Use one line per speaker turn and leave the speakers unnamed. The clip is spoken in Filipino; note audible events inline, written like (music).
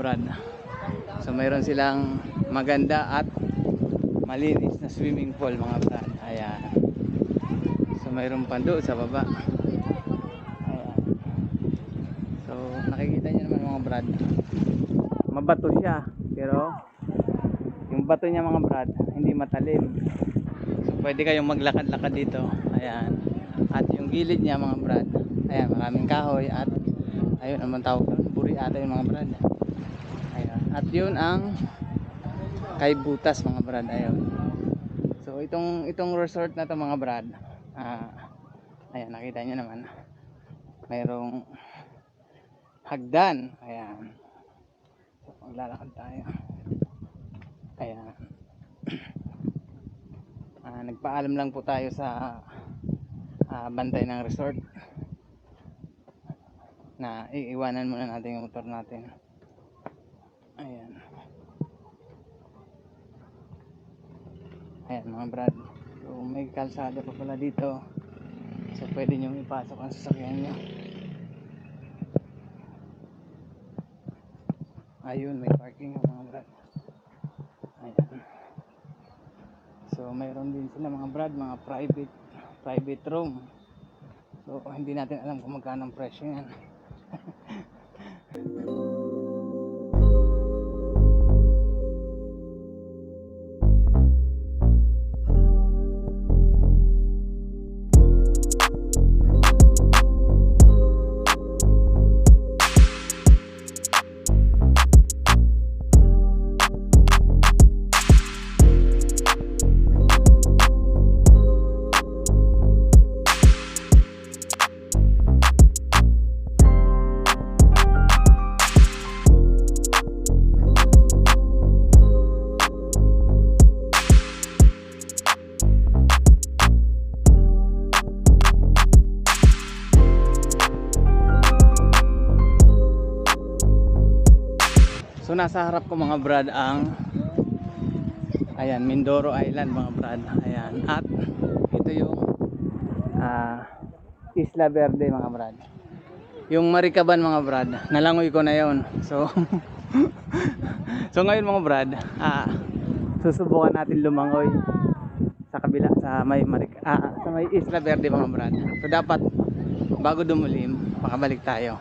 brad. So mayroon silang maganda at malinis na swimming pool mga brad. Ayan. So mayroon pa doon sa baba. Ayan. So nakikita niyo naman mga brad. Mabato siya pero yung bato niya mga brad hindi matalim. So pwede kayong maglakad-lakad dito. Ayan. At yung gilid niya mga brad. Ayan, maraming kahoy at ayun naman tawag doon. Buri ata yung mga brad. At yun ang kay butas mga brad. Ayun. So itong itong resort na to mga brad. Ah, ayan, nakita niyo naman. Mayroong hagdan. Ayan. So, maglalakad tayo. Ayan. (clears throat) Ah, nagpaalam lang po tayo sa ah, bantay ng resort na iiwanan muna natin yung motor natin. Ayan. Ayan mga brad. So may kalsada pa pala dito. So pwede nyo ipasok ang sasakyan nyo. Ayun, may parking yung mga brad. Ayan. So mayroon din sila mga brad, mga private private room. So hindi natin alam kung magkano ang presyo yan. (laughs) So nasa harap ko mga brad ang Ayan, Mindoro Island mga brad. Ayan. At ito yung ah, Isla Verde mga brad. Yung Marikaban mga brad. Nalangoy ko na yon. So (laughs) So ngayon mga brad, ah, susubukan natin lumangoy sa kabila sa may Marik ah, sa may Isla Verde mga brad. So dapat bago dumulim, makabalik tayo.